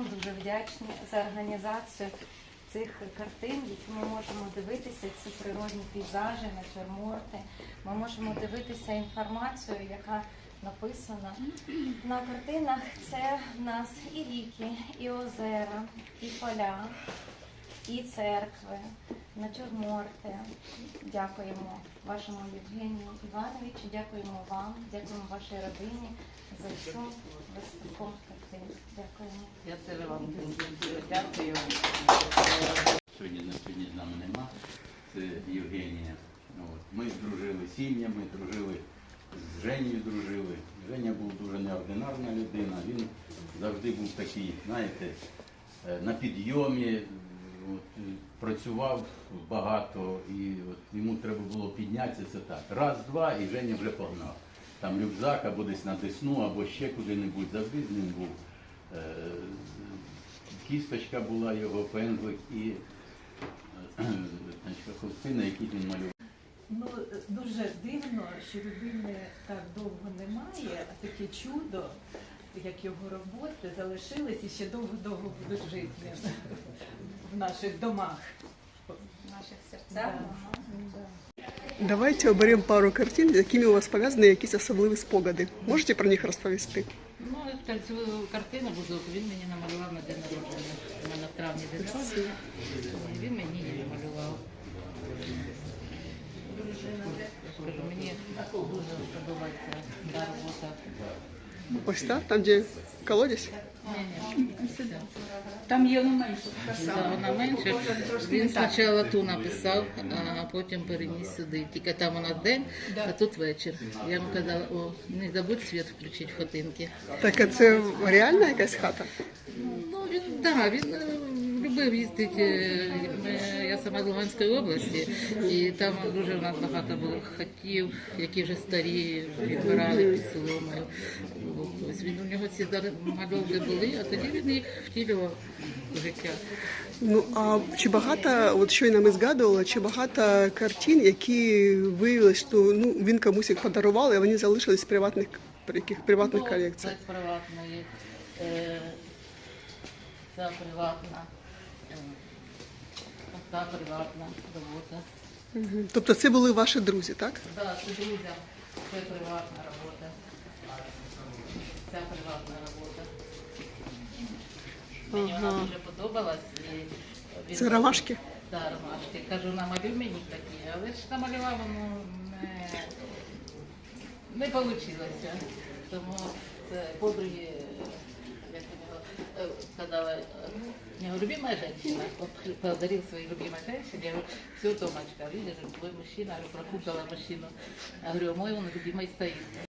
вам дуже вдячні за організацію цих картин, які ми можемо дивитися. ці природні пейзажі, натюрморти. Ми можемо дивитися інформацію, яка написана на картинах. Це в нас і ріки, і озера, і поля, і церкви, натюрморти. Дякуємо вашому Євгенію Івановичу, дякуємо вам, дякуємо вашій родині за всю виставку картин. Дякуємо. Я теж вам дуже дякую. Сьогодні на сьогодні з нами нема. Це Євгенія. От. Ми дружили з сім'ями, дружили з Женєю дружили. Женя був дуже неординарна людина. Він завжди був такий, знаєте, е, на підйомі, от, е, працював багато, і от, йому треба було піднятися це так. Раз, два, і Женя вже погнав. Там рюкзак або десь на десну, або ще куди-небудь. Завжди з ним був. Е, Кісточка була його, пензлик і е, хустина, які він малював. Ну, дуже дивно, що людини так довго немає, а таке чудо, як його роботи, залишились і ще довго-довго будуть жити наших домах. В наших серцях. Давайте оберемо пару картин, з якими у вас пов'язані якісь особливі спогади. Можете про них розповісти? Ну, цю картину буду, він мені намалював на день народження. У мене в травні день народження. Він мені її намалював. Скажу, мені дуже подобається та робота. Ось так, там, де колодязь. Ні-ні. Там є воно менше. Да, вона менше. Він спочатку ту написав, а потім переніс сюди. Тільки там вона день, а тут вечір. Я йому казала, о, не забудь світ включити в хатинки. Так, а це реальна якась хата? Ну, він, да, він е, любив їздити. е, ми- Я сама з Луганської області, і там дуже у нас багато було хатів, які вже старі, відбирали під соломою. Ось він у нього ці дар- мальовки були, а тоді він їх втілював в життя. Ну а чи багато, от щойно ми згадували, чи багато картин, які виявилось, що ну він комусь їх подарував, і вони залишились в приватних яких приватних Ну, колекціях? Це приватної, е, ця приватна, е, така приватна робота. Мгм. Тобто це були ваші друзі, так? Да, це друзям, це приватна робота. Приватна робота. Мені вона дуже подобалась. І Це ромашки? Да, ромашки. Кажу, намалюй мені такі, але ж намалювала, воно не, не вийшло. Тому це подруги, як у нього е, сказала, е, у нього любимая женщина, он подарил своей любимой женщине, я говорю, все, Томочка, видишь, твой мужчина, я говорю, профукала мужчину. Я говорю, мой он любимый стоит.